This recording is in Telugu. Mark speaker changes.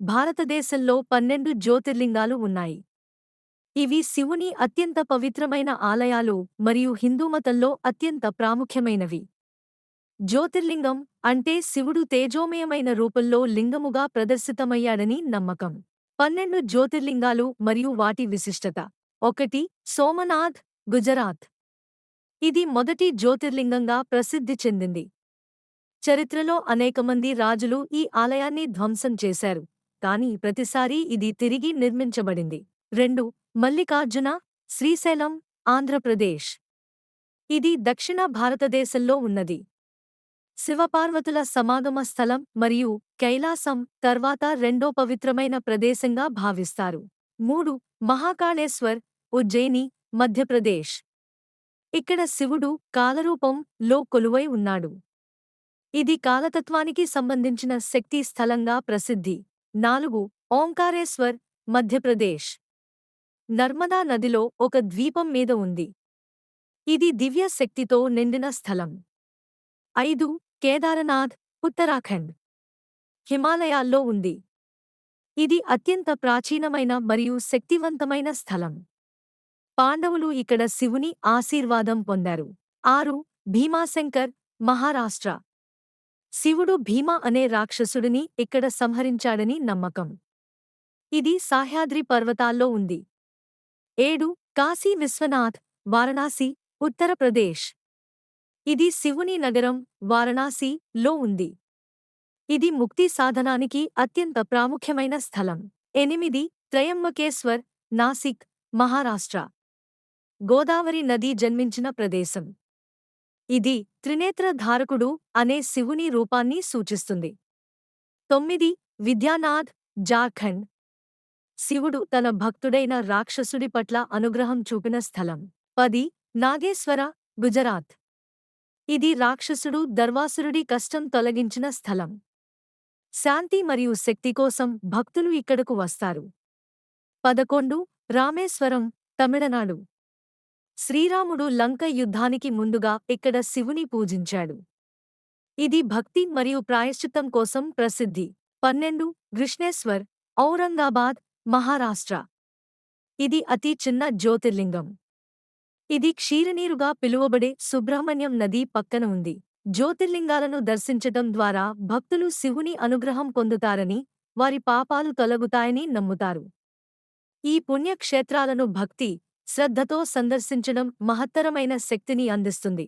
Speaker 1: భారతదేశంలో పన్నెండు జ్యోతిర్లింగాలు ఉన్నాయి. ఇవి శివుని అత్యంత పవిత్రమైన ఆలయాలు మరియు హిందూమతంలో అత్యంత ప్రాముఖ్యమైనవి. జ్యోతిర్లింగం అంటే శివుడు తేజోమయమైన రూపంలో లింగముగా ప్రదర్శితమయ్యాడని నమ్మకం. పన్నెండు జ్యోతిర్లింగాలు మరియు వాటి విశిష్టత. ఒకటి సోమనాథ్ గుజరాత్. ఇది మొదటి జ్యోతిర్లింగంగా ప్రసిద్ధి చెందింది. చరిత్రలో అనేకమంది రాజులు ఈ ఆలయాన్ని ధ్వంసం చేశారు. కాని ప్రతిసారీ ఇది తిరిగి నిర్మించబడింది. రెండు మల్లికార్జున శ్రీశైలం ఆంధ్రప్రదేశ్. ఇది దక్షిణ భారతదేశంలో ఉన్నది. శివపార్వతుల సమాగమ స్థలం మరియు కైలాసం తర్వాత రెండో పవిత్రమైన ప్రదేశంగా భావిస్తారు. మూడు మహాకాళేశ్వర్ ఉజ్జయిని మధ్యప్రదేశ్. ఇక్కడ శివుడు కాలరూపం లో కొలువై ఉన్నాడు. ఇది కాలతత్వానికి సంబంధించిన శక్తి స్థలంగా ప్రసిద్ధి. నాలుగు ఓంకారేశ్వర్ మధ్యప్రదేశ్. నర్మదా నదిలో ఒక ద్వీపం మీద ఉంది. ఇది దివ్య శక్తితో నిండిన స్థలం. ఐదు కేదారనాథ్ ఉత్తరాఖండ్. హిమాలయాల్లో ఉంది. ఇది అత్యంత ప్రాచీనమైన మరియు శక్తివంతమైన స్థలం. పాండవులు ఇక్కడ శివుని ఆశీర్వాదం పొందారు. ఆరు భీమాశంకర్ మహారాష్ట్ర. శివుడు భీమ అనే రాక్షసుడిని ఇక్కడ సంహరించాడని నమ్మకం. ఇది సాహ్యాద్రి పర్వతాల్లో ఉంది. ఏడు కాశీ విశ్వనాథ్ వారణాసి ఉత్తరప్రదేశ్ ఇది శివుని నగరం వారణాసి లో ఉంది. ఇది ముక్తి సాధనానికి అత్యంత ప్రాముఖ్యమైన స్థలం. ఎనిమిది త్రయంబకేశ్వర్ నాసిక్ మహారాష్ట్ర. గోదావరి నది జన్మించిన ప్రదేశం. ఇది త్రినేత్రధారకుడు అనే శివుని రూపాన్ని సూచిస్తుంది. తొమ్మిది విద్యానాథ్ జార్ఖండ్. శివుడు తన భక్తుడైన రాక్షసుడి పట్ల అనుగ్రహం చూపిన స్థలం. పది నాగేశ్వర గుజరాత్. ఇది రాక్షసుడు దర్వాసురుడి కష్టం తొలగించిన స్థలం. శాంతి మరియు శక్తి కోసం భక్తులు ఇక్కడకు వస్తారు. పదకొండు రామేశ్వరం తమిళనాడు. శ్రీరాముడు లంక యుద్ధానికి ముందుగా ఇక్కడ శివుని పూజించాడు. ఇది భక్తి మరియు ప్రాయశ్చిత్తం కోసం ప్రసిద్ధి. పన్నెండు కృష్ణేశ్వర్ ఔరంగాబాద్ మహారాష్ట్ర. ఇది అతి చిన్న జ్యోతిర్లింగం. ఇది క్షీరనీరుగా పిలువబడే సుబ్రహ్మణ్యం నది పక్కన ఉంది. జ్యోతిర్లింగాలను దర్శించటం ద్వారా భక్తులు శివుని అనుగ్రహం పొందుతారని వారి పాపాలు తొలగుతాయని నమ్ముతారు. ఈ పుణ్యక్షేత్రాలను భక్తి శ్రద్ధతో సందర్శించడం మహత్తరమైన శక్తిని అందిస్తుంది.